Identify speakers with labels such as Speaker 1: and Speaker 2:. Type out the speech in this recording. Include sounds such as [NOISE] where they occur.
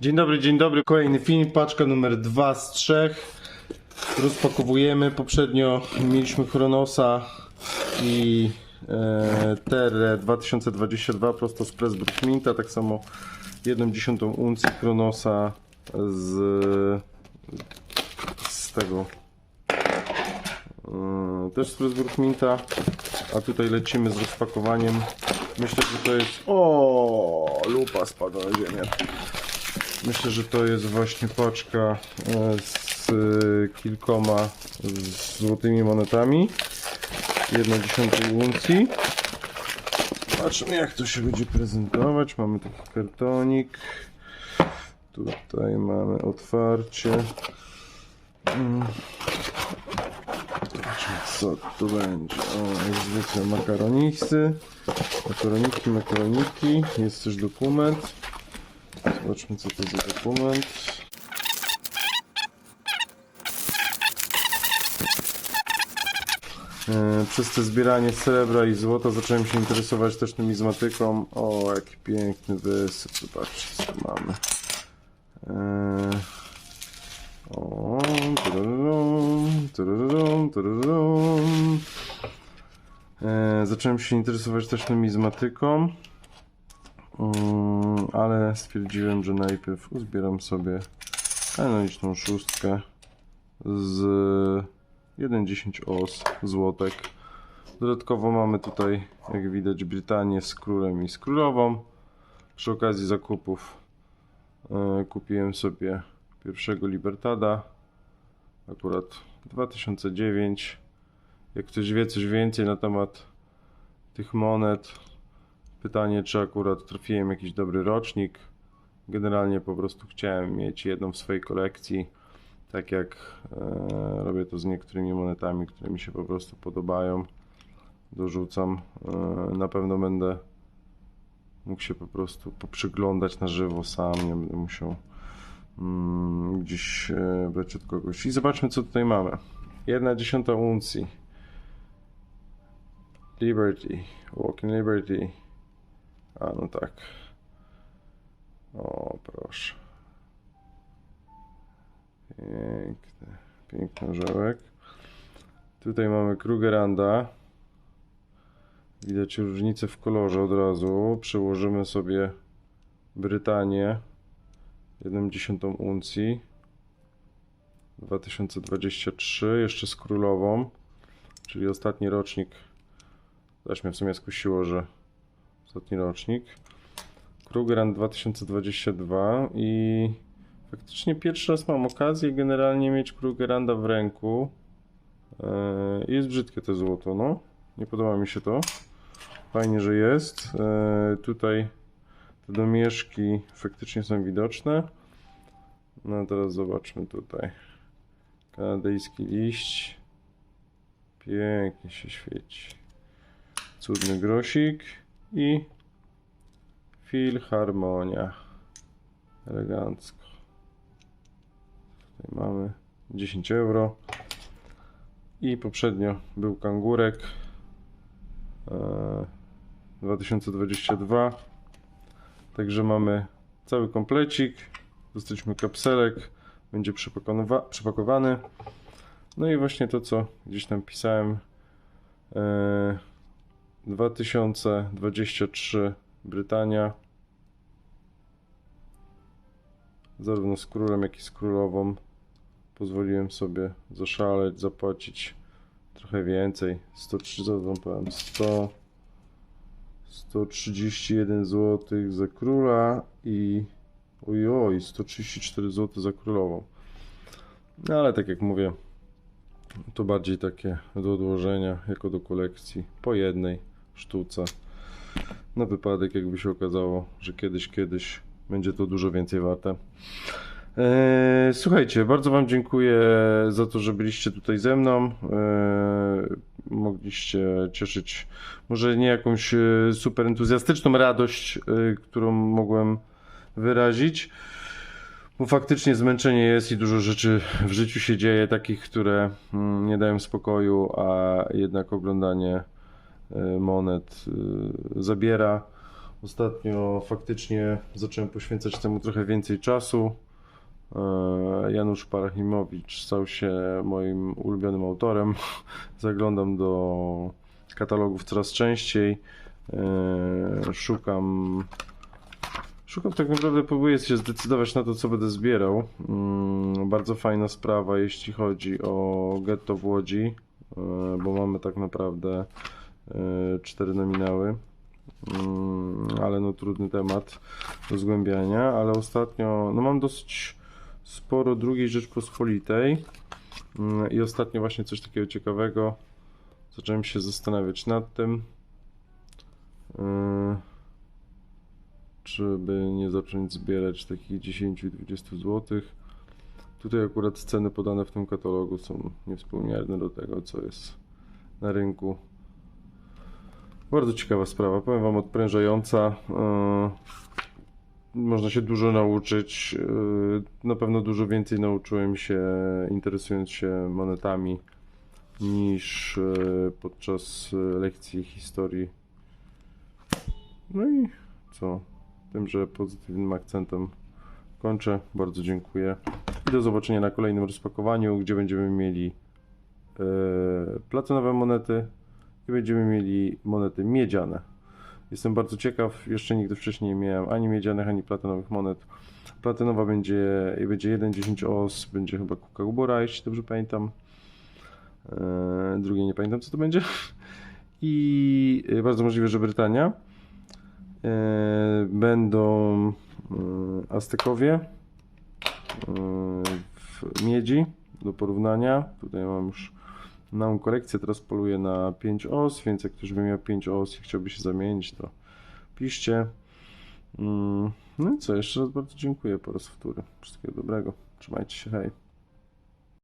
Speaker 1: Dzień dobry, dzień dobry. Kolejny film, paczka numer 2 z 3. Rozpakowujemy. Poprzednio mieliśmy Chronosa i e, Terre 2022 prosto z Press. Tak samo 1 dziesiątą uncji Chronosa z, z tego e, też z Press Brookminta. A tutaj lecimy z rozpakowaniem. Myślę, że to jest... O, lupa spadła na ziemię. Myślę, że to jest właśnie paczka e, z e, kilkoma złotymi monetami. Jedna dziesiątej uncji. Zobaczmy jak to się będzie prezentować. Mamy taki kartonik. Tutaj mamy otwarcie. Mm. Zobaczmy co tu będzie. O, jak zwykle makaronisy. Makaroniki, makaroniki. Jest też dokument. Zobaczmy co to za dokument. E, Przez to zbieranie srebra i złota zacząłem się interesować też numizmatyką. O, jaki piękny wysyp. Zobaczcie co mamy. E, O, tararam, tararam, tararam. E, Zacząłem się interesować też numizmatyką. Mm, ale stwierdziłem, że najpierw uzbieram sobie analogiczną szóstkę z 1,10 os złotek. Dodatkowo mamy tutaj, jak widać, Brytanię z królem i z królową. Przy okazji zakupów e, kupiłem sobie pierwszego Libertada, akurat 2009. Jak ktoś wie coś więcej na temat tych monet, Pytanie, czy akurat trafiłem jakiś dobry rocznik. Generalnie po prostu chciałem mieć jedną w swojej kolekcji. Tak jak e, robię to z niektórymi monetami, które mi się po prostu podobają. Dorzucam. E, na pewno będę mógł się po prostu poprzyglądać na żywo sam. Nie będę musiał mm, gdzieś e, brać od kogoś. I zobaczmy, co tutaj mamy. Jedna dziesiąta uncji. Liberty. Walking Liberty. A no tak. O, proszę. Piękny, piękny orzełek. Tutaj mamy Krugeranda. Widać różnicę w kolorze od razu. Przełożymy sobie Brytanię. 1,1 uncji. 2023, jeszcze z królową, czyli ostatni rocznik. Też mnie w sumie skusiło, że ostatni rocznik. Krugerrand 2022 i faktycznie pierwszy raz mam okazję generalnie mieć Krugerranda w ręku. Eee, Jest brzydkie to złoto, no. Nie podoba mi się to. Fajnie, że jest. Eee, Tutaj te domieszki faktycznie są widoczne. No teraz zobaczmy tutaj. Kanadyjski liść. Pięknie się świeci. Cudny grosik i Filharmonia. Elegancko. Tutaj mamy 10 euro. I poprzednio był kangurek. e, 2022. Także mamy cały komplecik. Dostaliśmy kapselek. Będzie przypakowany. No i właśnie to, co gdzieś tam pisałem. E, 2023 Brytania. Zarówno z królem, jak i z królową. Pozwoliłem sobie zaszaleć, zapłacić trochę więcej. 103 zł, powiem 100. 131 zł za króla i ojoj, 134 zł za królową. No ale tak jak mówię, to bardziej takie do odłożenia, jako do kolekcji, po jednej sztuce. Na wypadek, jakby się okazało, że kiedyś, kiedyś będzie to dużo więcej warte. Eee, Słuchajcie, bardzo Wam dziękuję za to, że byliście tutaj ze mną. Eee, Mogliście cieszyć może nie jakąś e, super entuzjastyczną radość, e, którą mogłem wyrazić. Bo faktycznie zmęczenie jest i dużo rzeczy w życiu się dzieje, takich, które mm, nie dają spokoju, a jednak oglądanie e, monet e, zabiera. Ostatnio faktycznie zacząłem poświęcać temu trochę więcej czasu. E, Janusz Parachimowicz stał się moim ulubionym autorem. [LAUGHS] Zaglądam do katalogów coraz częściej. E, Szukam. Szukam tak naprawdę, próbuję się zdecydować na to, co będę zbierał. Mm, Bardzo fajna sprawa, jeśli chodzi o getto w Łodzi, e, bo mamy tak naprawdę e, cztery nominały. Mm, ale no trudny temat do zgłębiania, ale ostatnio, no mam dosyć sporo drugiej Rzeczpospolitej Mm, i ostatnio właśnie coś takiego ciekawego zacząłem się zastanawiać nad tym yy, czy by nie zacząć zbierać takich 10-20 zł tutaj akurat ceny podane w tym katalogu są niewspółmierne do tego co jest na rynku bardzo ciekawa sprawa, powiem Wam odprężająca. Yy, Można się dużo nauczyć. Yy, Na pewno dużo więcej nauczyłem się interesując się monetami niż yy, podczas lekcji historii. No i co? Tymże pozytywnym akcentem kończę. Bardzo dziękuję. I do zobaczenia na kolejnym rozpakowaniu, gdzie będziemy mieli platynowe monety i będziemy mieli monety miedziane. Jestem bardzo ciekaw, jeszcze nigdy wcześniej nie miałem ani miedzianych, ani platynowych monet. Platynowa będzie, będzie 1,10 os, będzie chyba Kukabura, jeśli dobrze pamiętam. Eee, drugie nie pamiętam co to będzie. I e, bardzo możliwe, że Brytania. Eee, będą e, Aztekowie e, w miedzi do porównania. Tutaj mam już małą kolekcję, teraz poluję na 5 os, więc jak ktoś by miał 5 os i chciałby się zamienić, to piszcie. Mm, No i co, jeszcze raz bardzo dziękuję po raz wtóry. Wszystkiego dobrego. Trzymajcie się, hej.